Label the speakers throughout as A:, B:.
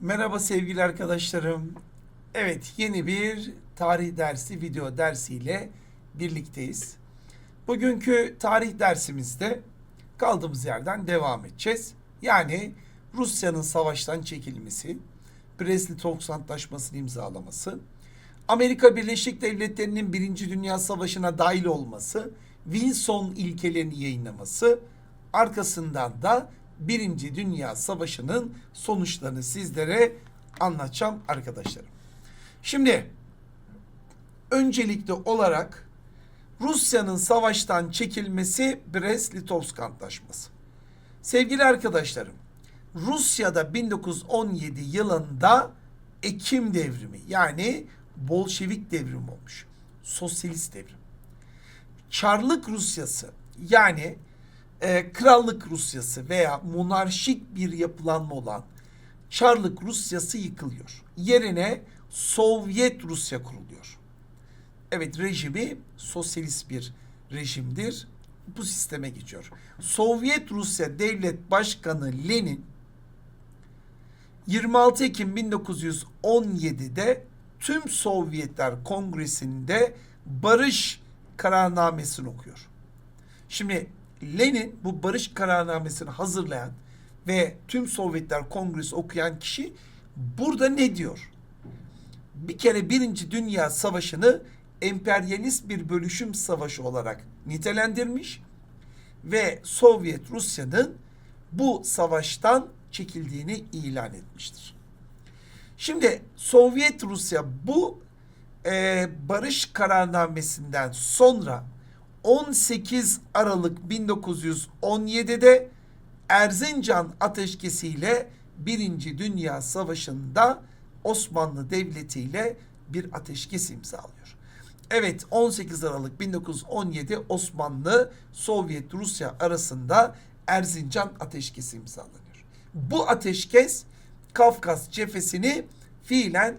A: Merhaba sevgili arkadaşlarım. Evet yeni bir tarih dersi video dersiyle birlikteyiz. Bugünkü tarih dersimizde kaldığımız yerden devam edeceğiz. Yani Rusya'nın savaştan çekilmesi, Brest-Litovsk Antlaşması'nı imzalaması, Amerika Birleşik Devletleri'nin Birinci Dünya Savaşı'na dahil olması, Wilson ilkelerini yayınlaması, arkasından da Birinci Dünya Savaşı'nın sonuçlarını sizlere anlatacağım arkadaşlarım. Şimdi öncelikli olarak Rusya'nın savaştan çekilmesi Brest-Litovsk Antlaşması. Sevgili arkadaşlarım, Rusya'da 1917 yılında Ekim devrimi yani Bolşevik devrimi olmuş. Sosyalist devrim. Çarlık Rusyası yani e, krallık Rusyası veya monarşik bir yapılanma olan Çarlık Rusyası yıkılıyor. Yerine Sovyet Rusya kuruluyor. Evet rejimi sosyalist bir rejimdir. Bu sisteme geçiyor. Sovyet Rusya Devlet Başkanı Lenin 26 Ekim 1917'de tüm Sovyetler Kongresi'nde barış kararnamesini okuyor. Şimdi Lenin bu barış kararnamesini hazırlayan ve tüm Sovyetler Kongresi okuyan kişi burada ne diyor? Bir kere Birinci Dünya Savaşı'nı emperyalist bir bölüşüm savaşı olarak nitelendirmiş ve Sovyet Rusya'nın bu savaştan çekildiğini ilan etmiştir. Şimdi Sovyet Rusya bu e, barış kararnamesinden sonra 18 Aralık 1917'de Erzincan ateşkesiyle Birinci Dünya Savaşı'nda Osmanlı Devleti ile bir ateşkes imzalıyor. Evet 18 Aralık 1917 Osmanlı Sovyet Rusya arasında Erzincan ateşkesi imzalanıyor. Bu ateşkes Kafkas cephesini fiilen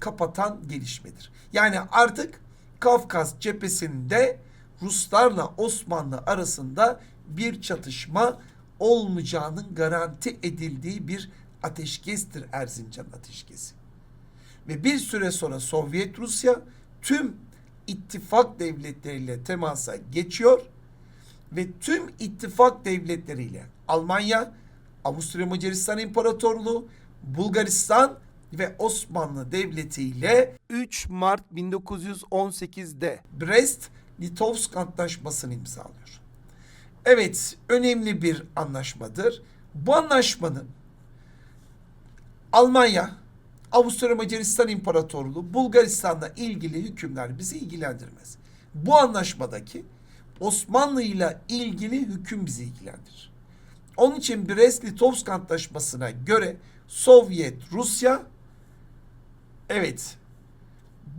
A: kapatan gelişmedir. Yani artık Kafkas cephesinde Ruslarla Osmanlı arasında bir çatışma olmayacağının garanti edildiği bir ateşkestir Erzincan ateşkesi. Ve bir süre sonra Sovyet Rusya tüm ittifak devletleriyle temasa geçiyor ve tüm ittifak devletleriyle Almanya, Avusturya Macaristan İmparatorluğu, Bulgaristan ve Osmanlı Devleti ile 3 Mart 1918'de Brest Litovsk Antlaşması'nı imzalıyor. Evet, önemli bir anlaşmadır. Bu anlaşmanın Almanya, Avusturya Macaristan İmparatorluğu, Bulgaristan'la ilgili hükümler bizi ilgilendirmez. Bu anlaşmadaki Osmanlı ile ilgili hüküm bizi ilgilendirir. Onun için Brest-Litovsk Antlaşması'na göre Sovyet Rusya evet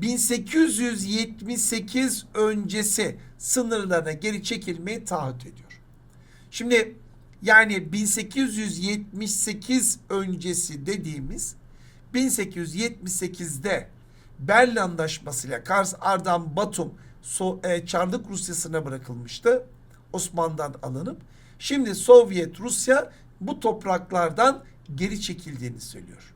A: 1878 öncesi sınırlarına geri çekilmeyi taahhüt ediyor. Şimdi yani 1878 öncesi dediğimiz 1878'de Berlin Anlaşması ile Kars, Ardahan, Batum so, e, Çarlık Rusyası'na bırakılmıştı. Osmanlı'dan alınıp şimdi Sovyet Rusya bu topraklardan geri çekildiğini söylüyor.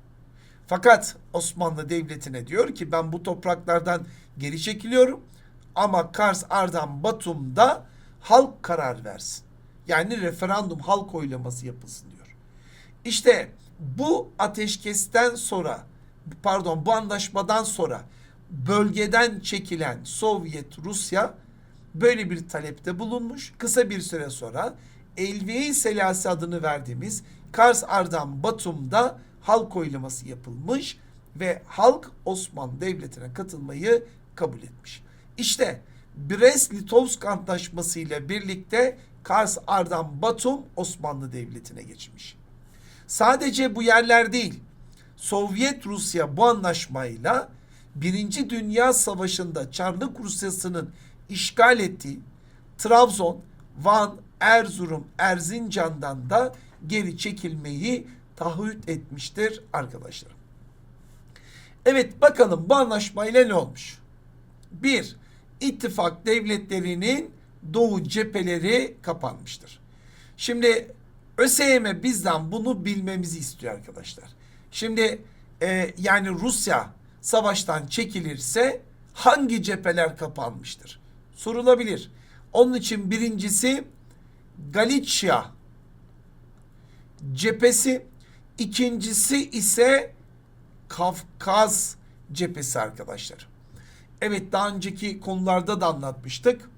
A: Fakat Osmanlı Devleti'ne diyor ki ben bu topraklardan geri çekiliyorum ama Kars, Ardahan, Batum'da halk karar versin. Yani referandum halk oylaması yapılsın diyor. İşte bu ateşkesten sonra pardon bu anlaşmadan sonra bölgeden çekilen Sovyet Rusya böyle bir talepte bulunmuş. Kısa bir süre sonra Elviye Selasi adını verdiğimiz Kars Ardahan Batum'da halk oylaması yapılmış ve halk Osmanlı Devleti'ne katılmayı kabul etmiş. İşte Brest-Litovsk Antlaşması ile birlikte Kars, Ardahan, Batum Osmanlı Devleti'ne geçmiş. Sadece bu yerler değil. Sovyet Rusya bu anlaşmayla Birinci Dünya Savaşı'nda Çarlık Rusyası'nın işgal ettiği Trabzon, Van, Erzurum, Erzincan'dan da geri çekilmeyi taahhüt etmiştir arkadaşlarım. Evet bakalım bu anlaşmayla ne olmuş? Bir, ittifak devletlerinin doğu cepheleri kapanmıştır. Şimdi ÖSYM bizden bunu bilmemizi istiyor arkadaşlar. Şimdi e, yani Rusya savaştan çekilirse hangi cepheler kapanmıştır? Sorulabilir. Onun için birincisi Galicia cephesi, ikincisi ise Kafkaz cephesi arkadaşlar. Evet daha önceki konularda da anlatmıştık.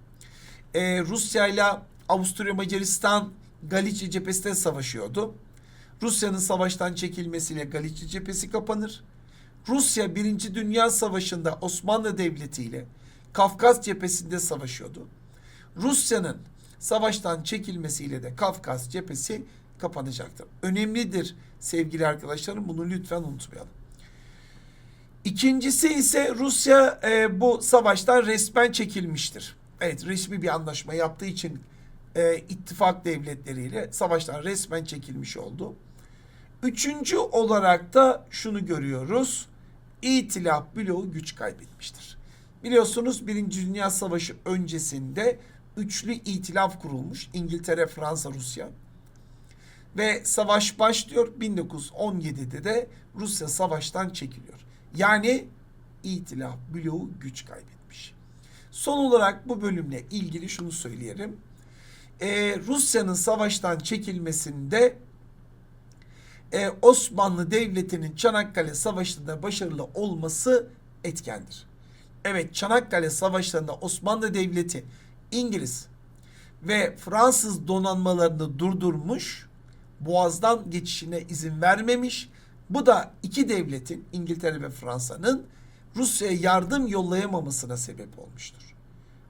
A: Ee, Rusya ile Avusturya Macaristan Galicia cephesinde savaşıyordu. Rusya'nın savaştan çekilmesiyle Galicia cephesi kapanır. Rusya Birinci Dünya Savaşı'nda Osmanlı Devleti ile Kafkas cephesinde savaşıyordu. Rusya'nın savaştan çekilmesiyle de Kafkas cephesi kapanacaktır. Önemlidir sevgili arkadaşlarım bunu lütfen unutmayalım. İkincisi ise Rusya e, bu savaştan resmen çekilmiştir. Evet resmi bir anlaşma yaptığı için e, ittifak devletleriyle savaştan resmen çekilmiş oldu. Üçüncü olarak da şunu görüyoruz. İtilaf bloğu güç kaybetmiştir. Biliyorsunuz Birinci Dünya Savaşı öncesinde üçlü itilaf kurulmuş. İngiltere, Fransa, Rusya. Ve savaş başlıyor. 1917'de de Rusya savaştan çekiliyor. Yani itilaf bloğu güç kaybetmiş. Son olarak bu bölümle ilgili şunu söyleyelim. Ee, Rusya'nın savaştan çekilmesinde e, Osmanlı Devleti'nin Çanakkale Savaşı'nda başarılı olması etkendir. Evet Çanakkale Savaşları'nda Osmanlı Devleti İngiliz ve Fransız donanmalarını durdurmuş, Boğaz'dan geçişine izin vermemiş. Bu da iki devletin İngiltere ve Fransa'nın Rusya'ya yardım yollayamamasına sebep olmuştur.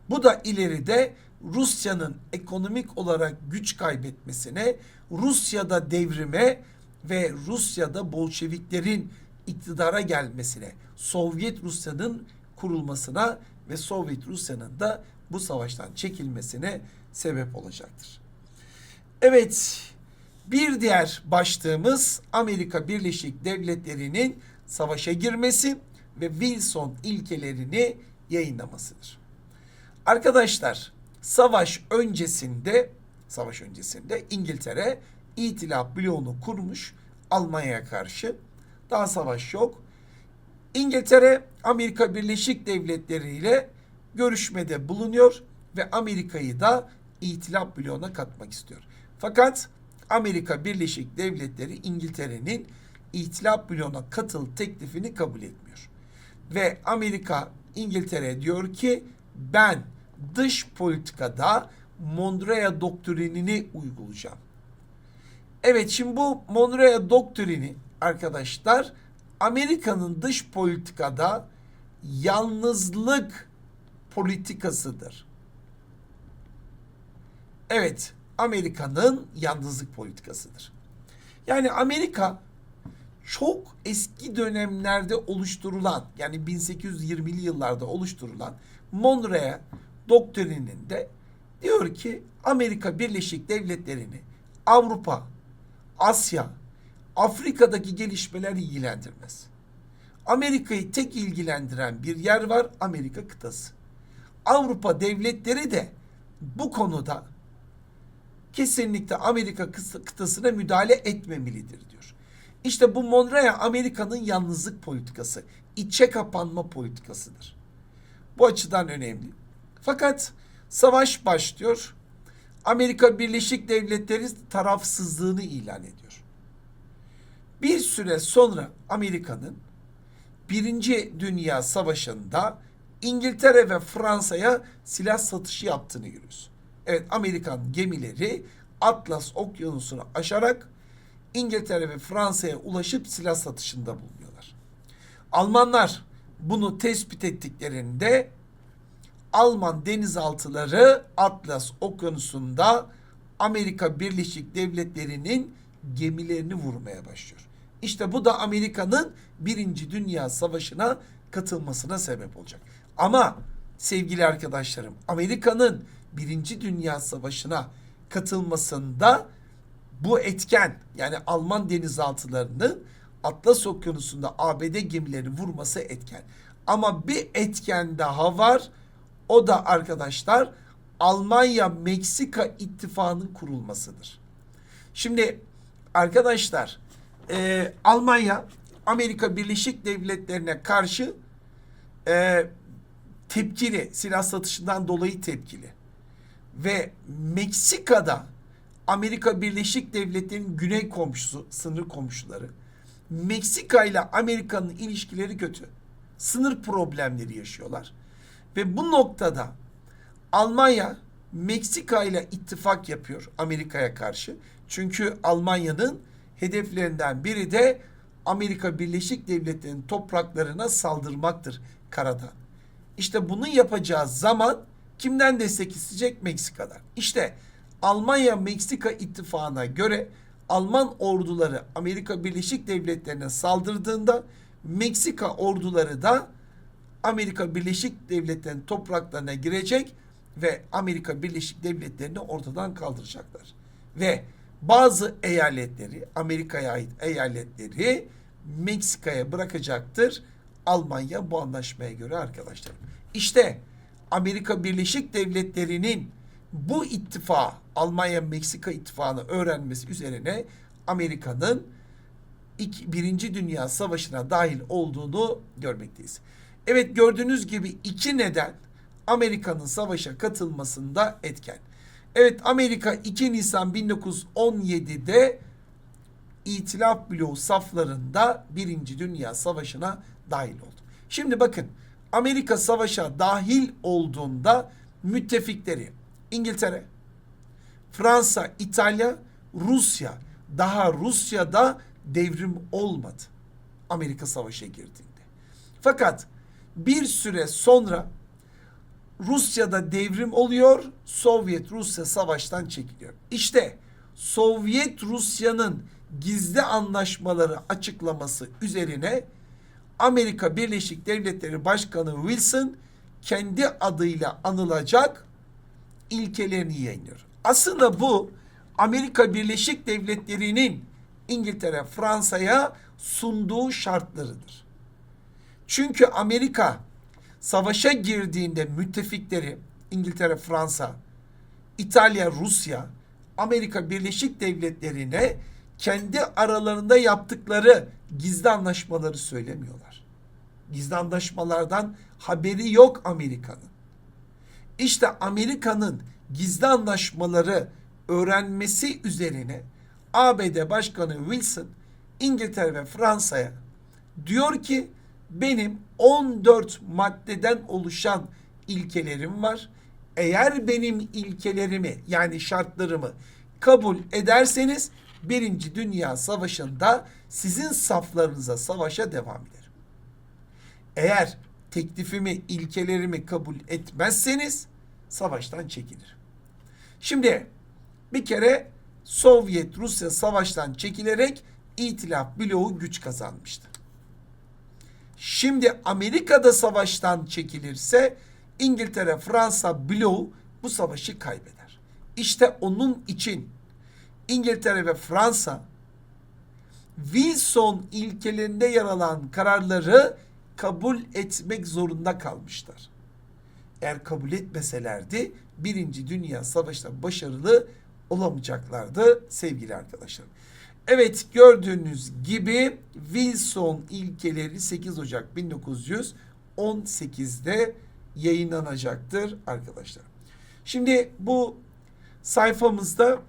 A: Bu da ileride Rusya'nın ekonomik olarak güç kaybetmesine, Rusya'da devrime ve Rusya'da Bolşeviklerin iktidara gelmesine, Sovyet Rusya'nın kurulmasına ve Sovyet Rusya'nın da bu savaştan çekilmesine sebep olacaktır. Evet, bir diğer başlığımız Amerika Birleşik Devletleri'nin savaşa girmesi ve Wilson ilkelerini yayınlamasıdır. Arkadaşlar, savaş öncesinde savaş öncesinde İngiltere İtilaf bloğunu kurmuş Almanya'ya karşı. Daha savaş yok. İngiltere Amerika Birleşik Devletleri ile görüşmede bulunuyor ve Amerika'yı da İtilaf bloğuna katmak istiyor. Fakat Amerika Birleşik Devletleri İngiltere'nin İtilaf bloğuna katıl teklifini kabul etmiyor. Ve Amerika İngiltere diyor ki ben dış politikada Monroe doktrinini uygulayacağım. Evet şimdi bu Monroe doktrini arkadaşlar Amerika'nın dış politikada yalnızlık politikasıdır. Evet, Amerika'nın yalnızlık politikasıdır. Yani Amerika çok eski dönemlerde oluşturulan yani 1820'li yıllarda oluşturulan Monroe doktrininde diyor ki Amerika Birleşik Devletleri'ni Avrupa, Asya, Afrika'daki gelişmeler ilgilendirmez. Amerika'yı tek ilgilendiren bir yer var Amerika kıtası. Avrupa devletleri de bu konuda kesinlikle Amerika kıtasına müdahale etmemelidir diyor. İşte bu Monroe Amerika'nın yalnızlık politikası, içe kapanma politikasıdır. Bu açıdan önemli. Fakat savaş başlıyor. Amerika Birleşik Devletleri tarafsızlığını ilan ediyor. Bir süre sonra Amerika'nın Birinci Dünya Savaşı'nda İngiltere ve Fransa'ya silah satışı yaptığını görüyoruz. Evet Amerikan gemileri Atlas Okyanusu'nu aşarak İngiltere ve Fransa'ya ulaşıp silah satışında bulunuyorlar. Almanlar bunu tespit ettiklerinde Alman denizaltıları Atlas Okyanusu'nda Amerika Birleşik Devletleri'nin gemilerini vurmaya başlıyor. İşte bu da Amerika'nın Birinci Dünya Savaşı'na katılmasına sebep olacak. Ama sevgili arkadaşlarım Amerika'nın Birinci Dünya Savaşı'na katılmasında bu etken yani Alman denizaltılarının Atlas Okyanusu'nda ABD gemilerini vurması etken. Ama bir etken daha var. O da arkadaşlar Almanya-Meksika ittifakının kurulmasıdır. Şimdi arkadaşlar e, Almanya Amerika Birleşik Devletleri'ne karşı e, tepkili silah satışından dolayı tepkili ve Meksika'da Amerika Birleşik Devletleri'nin güney komşusu, sınır komşuları. Meksika ile Amerika'nın ilişkileri kötü. Sınır problemleri yaşıyorlar. Ve bu noktada Almanya Meksika ile ittifak yapıyor Amerika'ya karşı. Çünkü Almanya'nın hedeflerinden biri de Amerika Birleşik Devletleri'nin topraklarına saldırmaktır karadan. İşte bunu yapacağı zaman kimden destek isteyecek? Meksika'dan. İşte Almanya-Meksika ittifakına göre Alman orduları Amerika Birleşik Devletleri'ne saldırdığında Meksika orduları da Amerika Birleşik Devletleri'nin topraklarına girecek ve Amerika Birleşik Devletleri'ni ortadan kaldıracaklar. Ve bazı eyaletleri, Amerika'ya ait eyaletleri Meksika'ya bırakacaktır. Almanya bu anlaşmaya göre arkadaşlar. İşte Amerika Birleşik Devletleri'nin bu ittifa Almanya-Meksika ittifakını öğrenmesi üzerine Amerika'nın iki, Birinci Dünya Savaşı'na dahil olduğunu görmekteyiz. Evet gördüğünüz gibi iki neden Amerika'nın savaşa katılmasında etken. Evet Amerika 2 Nisan 1917'de İtilaf bloğu saflarında Birinci Dünya Savaşı'na dahil oldu. Şimdi bakın Amerika savaşa dahil olduğunda müttefikleri İngiltere, Fransa, İtalya, Rusya daha Rusya'da devrim olmadı. Amerika savaşa girdiğinde. Fakat bir süre sonra Rusya'da devrim oluyor, Sovyet Rusya savaştan çekiliyor. İşte Sovyet Rusya'nın gizli anlaşmaları açıklaması üzerine Amerika Birleşik Devletleri Başkanı Wilson kendi adıyla anılacak ilkelerini yayınlıyor. Aslında bu Amerika Birleşik Devletleri'nin İngiltere, Fransa'ya sunduğu şartlarıdır. Çünkü Amerika savaşa girdiğinde müttefikleri İngiltere, Fransa, İtalya, Rusya, Amerika Birleşik Devletleri'ne kendi aralarında yaptıkları gizli anlaşmaları söylemiyorlar. Gizli anlaşmalardan haberi yok Amerika'nın. İşte Amerika'nın gizli anlaşmaları öğrenmesi üzerine ABD Başkanı Wilson İngiltere ve Fransa'ya diyor ki benim 14 maddeden oluşan ilkelerim var. Eğer benim ilkelerimi yani şartlarımı kabul ederseniz Birinci Dünya Savaşı'nda sizin saflarınıza savaşa devam ederim. Eğer teklifimi, ilkelerimi kabul etmezseniz savaştan çekilirim. Şimdi bir kere Sovyet Rusya savaştan çekilerek İtilaf bloğu güç kazanmıştı. Şimdi Amerika'da savaştan çekilirse İngiltere, Fransa bloğu bu savaşı kaybeder. İşte onun için İngiltere ve Fransa Wilson ilkelerinde yer alan kararları kabul etmek zorunda kalmışlar. Eğer kabul etmeselerdi Birinci Dünya Savaşı'nda başarılı olamayacaklardı sevgili arkadaşlar. Evet gördüğünüz gibi Wilson ilkeleri 8 Ocak 1918'de yayınlanacaktır arkadaşlar. Şimdi bu sayfamızda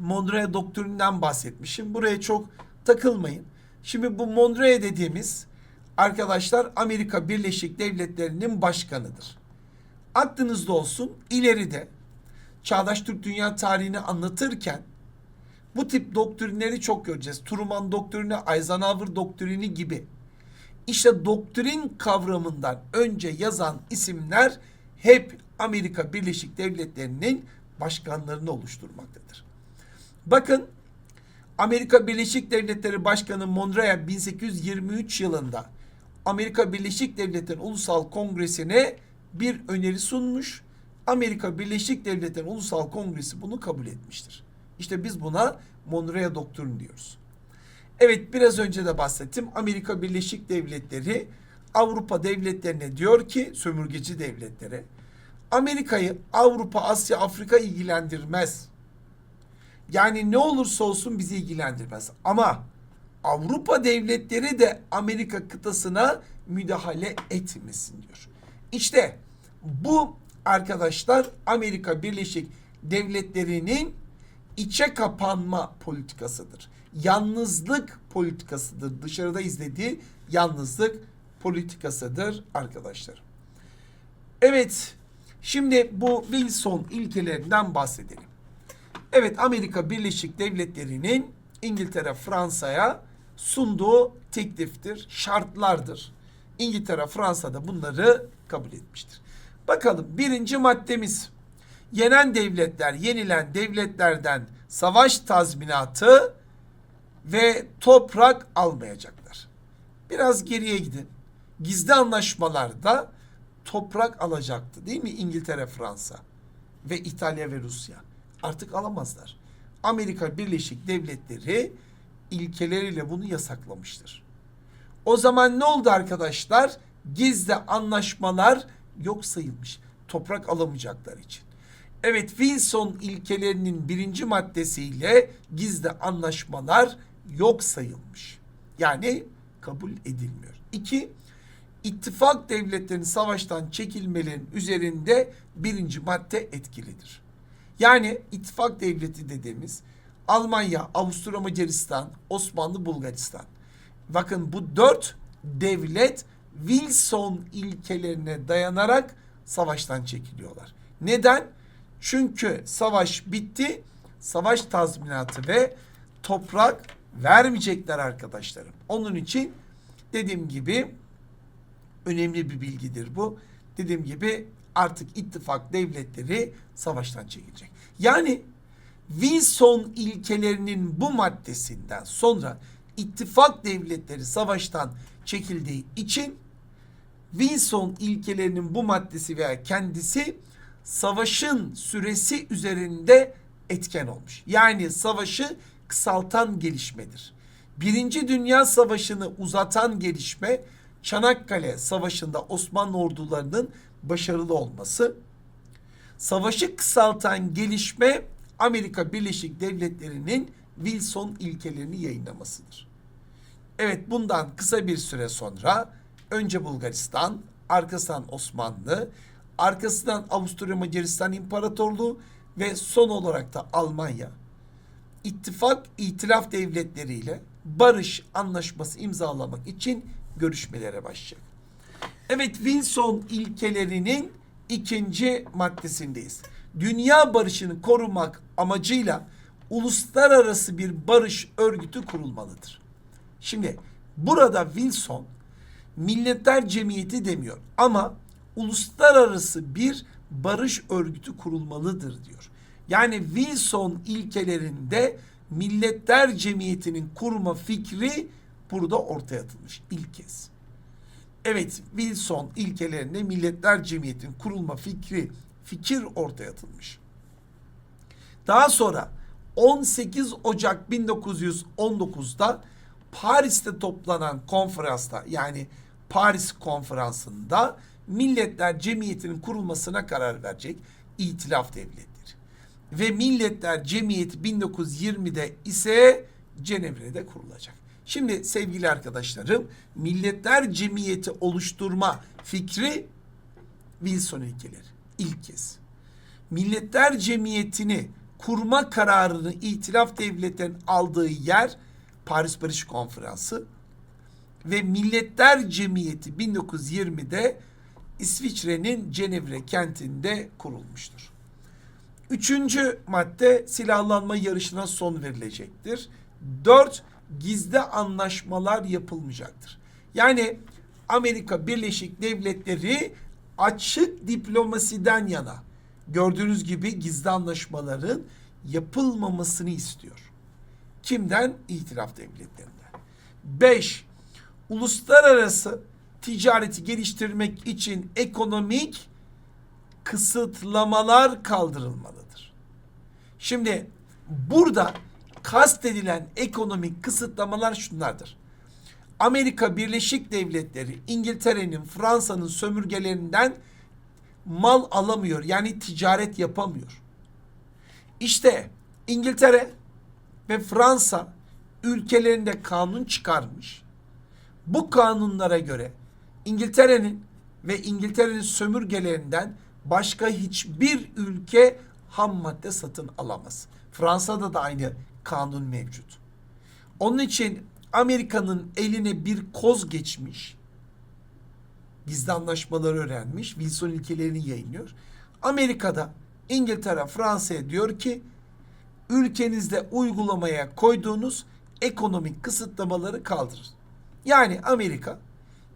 A: Monroe doktrininden bahsetmişim. Buraya çok takılmayın. Şimdi bu Monroe dediğimiz arkadaşlar Amerika Birleşik Devletleri'nin başkanıdır. Aklınızda olsun ileride Çağdaş Türk Dünya tarihini anlatırken bu tip doktrinleri çok göreceğiz. Truman doktrini, Eisenhower doktrini gibi. İşte doktrin kavramından önce yazan isimler hep Amerika Birleşik Devletleri'nin başkanlarını oluşturmaktadır. Bakın Amerika Birleşik Devletleri Başkanı Monroe 1823 yılında Amerika Birleşik Devletleri Ulusal Kongresi'ne bir öneri sunmuş. Amerika Birleşik Devletleri Ulusal Kongresi bunu kabul etmiştir. İşte biz buna Monroe Doktrini diyoruz. Evet biraz önce de bahsettim. Amerika Birleşik Devletleri Avrupa devletlerine diyor ki sömürgeci devletlere Amerika'yı Avrupa, Asya, Afrika ilgilendirmez. Yani ne olursa olsun bizi ilgilendirmez. Ama Avrupa devletleri de Amerika kıtasına müdahale etmesin diyor. İşte bu arkadaşlar Amerika Birleşik Devletleri'nin içe kapanma politikasıdır. Yalnızlık politikasıdır. Dışarıda izlediği yalnızlık politikasıdır arkadaşlar. Evet, şimdi bu Wilson ilkelerinden bahsedelim. Evet, Amerika Birleşik Devletleri'nin İngiltere, Fransa'ya sunduğu tekliftir, şartlardır. İngiltere, Fransa da bunları kabul etmiştir. Bakalım birinci maddemiz. Yenen devletler, yenilen devletlerden savaş tazminatı ve toprak almayacaklar. Biraz geriye gidin. Gizli anlaşmalarda toprak alacaktı değil mi İngiltere, Fransa ve İtalya ve Rusya. Artık alamazlar. Amerika Birleşik Devletleri ilkeleriyle bunu yasaklamıştır. O zaman ne oldu arkadaşlar? Gizli anlaşmalar yok sayılmış. Toprak alamayacaklar için. Evet Wilson ilkelerinin birinci maddesiyle gizli anlaşmalar yok sayılmış. Yani kabul edilmiyor. İki, ittifak devletlerinin savaştan çekilmelerinin üzerinde birinci madde etkilidir. Yani ittifak devleti dediğimiz Almanya, Avusturya Macaristan, Osmanlı, Bulgaristan. Bakın bu dört devlet Wilson ilkelerine dayanarak savaştan çekiliyorlar. Neden? Çünkü savaş bitti. Savaş tazminatı ve toprak vermeyecekler arkadaşlarım. Onun için dediğim gibi önemli bir bilgidir bu. Dediğim gibi artık ittifak devletleri savaştan çekilecek. Yani Wilson ilkelerinin bu maddesinden sonra ittifak devletleri savaştan çekildiği için Wilson ilkelerinin bu maddesi veya kendisi savaşın süresi üzerinde etken olmuş. Yani savaşı kısaltan gelişmedir. Birinci Dünya Savaşı'nı uzatan gelişme Çanakkale Savaşı'nda Osmanlı ordularının başarılı olması. Savaşı kısaltan gelişme Amerika Birleşik Devletleri'nin Wilson ilkelerini yayınlamasıdır. Evet bundan kısa bir süre sonra önce Bulgaristan, arkasından Osmanlı, arkasından Avusturya Macaristan İmparatorluğu ve son olarak da Almanya ittifak itilaf devletleriyle barış anlaşması imzalamak için görüşmelere başlayacak. Evet Wilson ilkelerinin ikinci maddesindeyiz. Dünya barışını korumak amacıyla uluslararası bir barış örgütü kurulmalıdır. Şimdi burada Wilson Milletler Cemiyeti demiyor ama uluslararası bir barış örgütü kurulmalıdır diyor. Yani Wilson ilkelerinde Milletler Cemiyeti'nin kurma fikri burada ortaya atılmış ilk kez. Evet Wilson ilkelerinde Milletler Cemiyeti'nin kurulma fikri fikir ortaya atılmış. Daha sonra 18 Ocak 1919'da Paris'te toplanan konferansta yani Paris konferansında Milletler Cemiyeti'nin kurulmasına karar verecek İtilaf Devletleri. Ve Milletler Cemiyeti 1920'de ise Cenevre'de kurulacak. Şimdi sevgili arkadaşlarım Milletler Cemiyeti oluşturma fikri Wilson ilkeleri ilk kez. Milletler Cemiyeti'ni kurma kararını İtilaf Devletlerinin aldığı yer Paris Barış Konferansı ve Milletler Cemiyeti 1920'de İsviçre'nin Cenevre kentinde kurulmuştur. Üçüncü madde silahlanma yarışına son verilecektir. Dört, gizli anlaşmalar yapılmayacaktır. Yani Amerika Birleşik Devletleri açık diplomasiden yana gördüğünüz gibi gizli anlaşmaların yapılmamasını istiyor. Kimden? İtilaf devletlerinden. Beş, uluslararası ticareti geliştirmek için ekonomik kısıtlamalar kaldırılmalıdır. Şimdi burada kastedilen ekonomik kısıtlamalar şunlardır. Amerika Birleşik Devletleri İngiltere'nin, Fransa'nın sömürgelerinden mal alamıyor. Yani ticaret yapamıyor. İşte İngiltere ve Fransa ülkelerinde kanun çıkarmış. Bu kanunlara göre İngiltere'nin ve İngiltere'nin sömürgelerinden başka hiçbir ülke ham madde satın alamaz. Fransa'da da aynı kanun mevcut. Onun için Amerika'nın eline bir koz geçmiş. Gizli anlaşmaları öğrenmiş. Wilson ilkelerini yayınlıyor. Amerika'da İngiltere Fransa'ya diyor ki ülkenizde uygulamaya koyduğunuz ekonomik kısıtlamaları kaldırın. Yani Amerika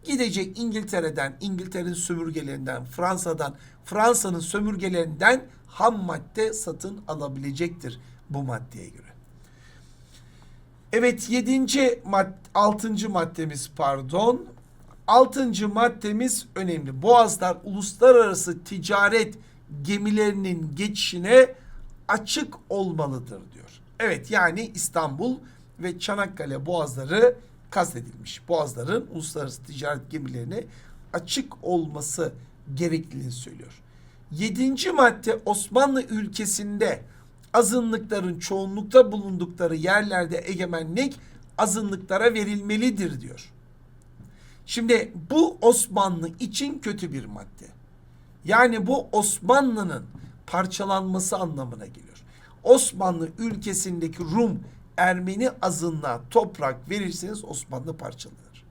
A: gidecek İngiltere'den, İngiltere'nin sömürgelerinden, Fransa'dan, Fransa'nın sömürgelerinden ham madde satın alabilecektir bu maddeye göre. Evet yedinci mad altıncı maddemiz pardon. Altıncı maddemiz önemli. Boğazlar uluslararası ticaret gemilerinin geçişine açık olmalıdır diyor. Evet yani İstanbul ve Çanakkale boğazları kastedilmiş. Boğazların uluslararası ticaret gemilerine açık olması gerekliliğini söylüyor. Yedinci madde Osmanlı ülkesinde azınlıkların çoğunlukta bulundukları yerlerde egemenlik azınlıklara verilmelidir diyor. Şimdi bu Osmanlı için kötü bir madde. Yani bu Osmanlı'nın parçalanması anlamına geliyor. Osmanlı ülkesindeki Rum, Ermeni azınlığa toprak verirseniz Osmanlı parçalanır.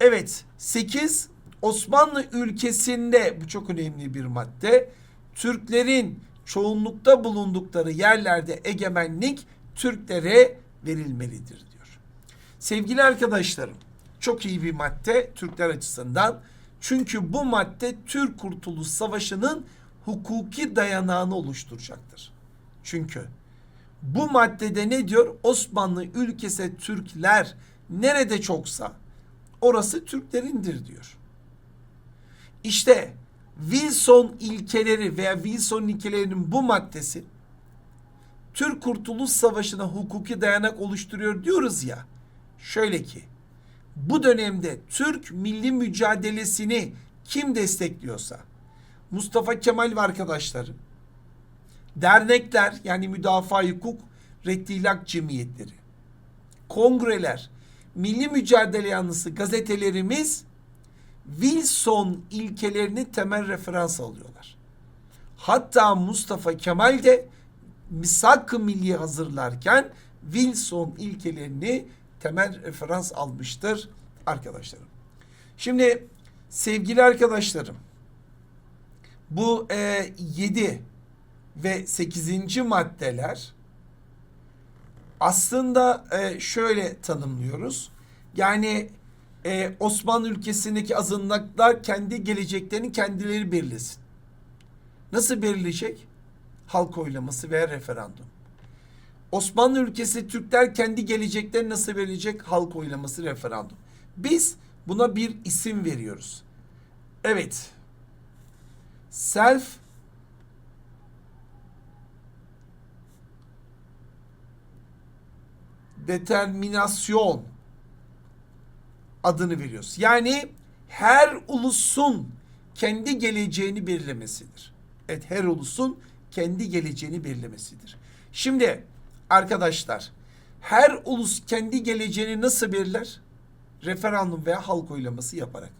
A: Evet 8 Osmanlı ülkesinde bu çok önemli bir madde. Türklerin çoğunlukta bulundukları yerlerde egemenlik Türklere verilmelidir diyor. Sevgili arkadaşlarım çok iyi bir madde Türkler açısından. Çünkü bu madde Türk Kurtuluş Savaşı'nın hukuki dayanağını oluşturacaktır. Çünkü bu maddede ne diyor? Osmanlı ülkesi Türkler nerede çoksa orası Türklerindir diyor. İşte Wilson ilkeleri veya Wilson ilkelerinin bu maddesi Türk Kurtuluş Savaşı'na hukuki dayanak oluşturuyor diyoruz ya. Şöyle ki bu dönemde Türk milli mücadelesini kim destekliyorsa Mustafa Kemal ve arkadaşları dernekler yani müdafaa hukuk rettilak cemiyetleri kongreler milli mücadele yanlısı gazetelerimiz Wilson ilkelerini temel referans alıyorlar. Hatta Mustafa Kemal de misak-ı milli hazırlarken Wilson ilkelerini temel referans almıştır arkadaşlarım. Şimdi sevgili arkadaşlarım bu e, 7 ve 8. maddeler aslında e, şöyle tanımlıyoruz. Yani e, Osmanlı ülkesindeki azınlıklar kendi geleceklerini kendileri belirlesin. Nasıl belirleyecek? Halk oylaması veya referandum. Osmanlı ülkesi Türkler kendi geleceklerini nasıl belirleyecek? Halk oylaması, referandum. Biz buna bir isim veriyoruz. Evet. Self determinasyon adını veriyoruz. Yani her ulusun kendi geleceğini belirlemesidir. Evet her ulusun kendi geleceğini belirlemesidir. Şimdi arkadaşlar her ulus kendi geleceğini nasıl belirler? Referandum veya halk oylaması yaparak.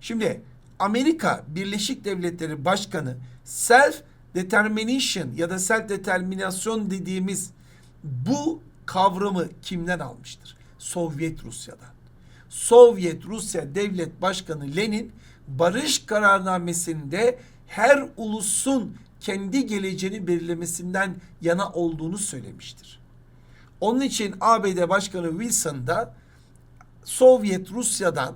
A: Şimdi Amerika Birleşik Devletleri Başkanı self determination ya da self determinasyon dediğimiz bu kavramı kimden almıştır? Sovyet Rusya'dan. Sovyet Rusya Devlet Başkanı Lenin barış kararnamesinde her ulusun kendi geleceğini belirlemesinden yana olduğunu söylemiştir. Onun için ABD Başkanı Wilson da Sovyet Rusya'dan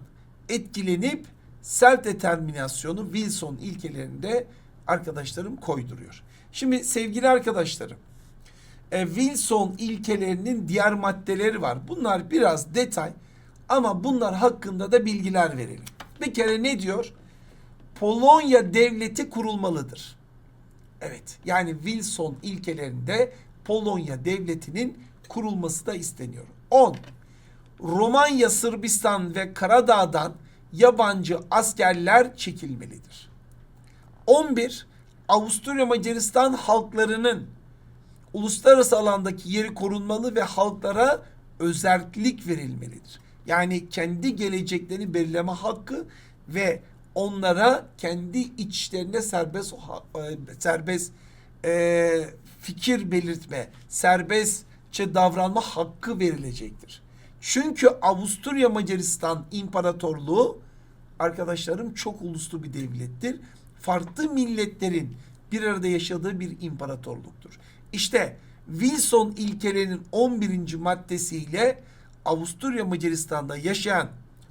A: etkilenip self determinasyonu Wilson ilkelerinde arkadaşlarım koyduruyor. Şimdi sevgili arkadaşlarım e, Wilson ilkelerinin diğer maddeleri var. Bunlar biraz detay ama bunlar hakkında da bilgiler verelim. Bir kere ne diyor? Polonya devleti kurulmalıdır. Evet yani Wilson ilkelerinde Polonya devletinin kurulması da isteniyor. 10. Romanya, Sırbistan ve Karadağ'dan yabancı askerler çekilmelidir. 11. Avusturya Macaristan halklarının uluslararası alandaki yeri korunmalı ve halklara özellik verilmelidir. Yani kendi geleceklerini belirleme hakkı ve onlara kendi içlerinde serbest e, serbest e, fikir belirtme, serbestçe davranma hakkı verilecektir. Çünkü Avusturya Macaristan İmparatorluğu arkadaşlarım çok uluslu bir devlettir. Farklı milletlerin bir arada yaşadığı bir imparatorluktur. İşte Wilson ilkelerinin 11. maddesiyle Avusturya Macaristan'da yaşayan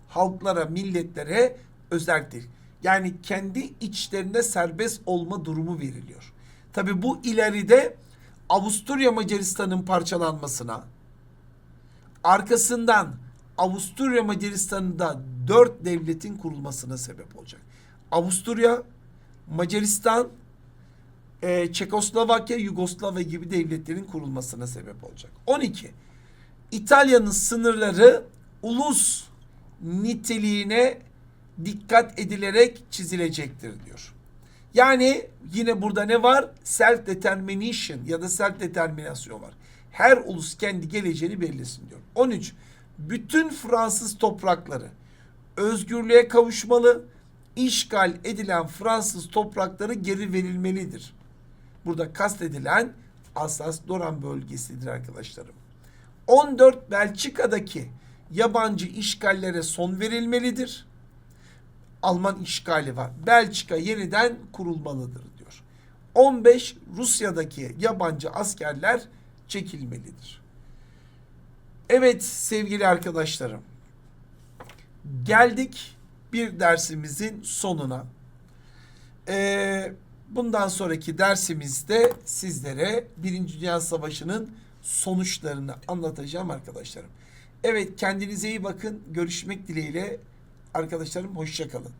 A: halklara, milletlere özeldir. Yani kendi içlerinde serbest olma durumu veriliyor. Tabi bu ileride Avusturya Macaristan'ın parçalanmasına, arkasından Avusturya Macaristan'da dört devletin kurulmasına sebep olacak. Avusturya, Macaristan, e, Çekoslovakya, Yugoslavya gibi devletlerin kurulmasına sebep olacak. 12. İtalya'nın sınırları ulus niteliğine dikkat edilerek çizilecektir diyor. Yani yine burada ne var? Self determination ya da self determinasyon var. Her ulus kendi geleceğini belirlesin diyor. 13. Bütün Fransız toprakları özgürlüğe kavuşmalı. İşgal edilen Fransız toprakları geri verilmelidir. Burada kastedilen Alsas-Loran bölgesidir arkadaşlarım. 14 Belçika'daki yabancı işgallere son verilmelidir. Alman işgali var. Belçika yeniden kurulmalıdır diyor. 15 Rusya'daki yabancı askerler çekilmelidir. Evet sevgili arkadaşlarım. Geldik bir dersimizin sonuna. Ee, bundan sonraki dersimizde sizlere Birinci Dünya Savaşı'nın sonuçlarını anlatacağım arkadaşlarım. Evet kendinize iyi bakın. Görüşmek dileğiyle arkadaşlarım hoşçakalın.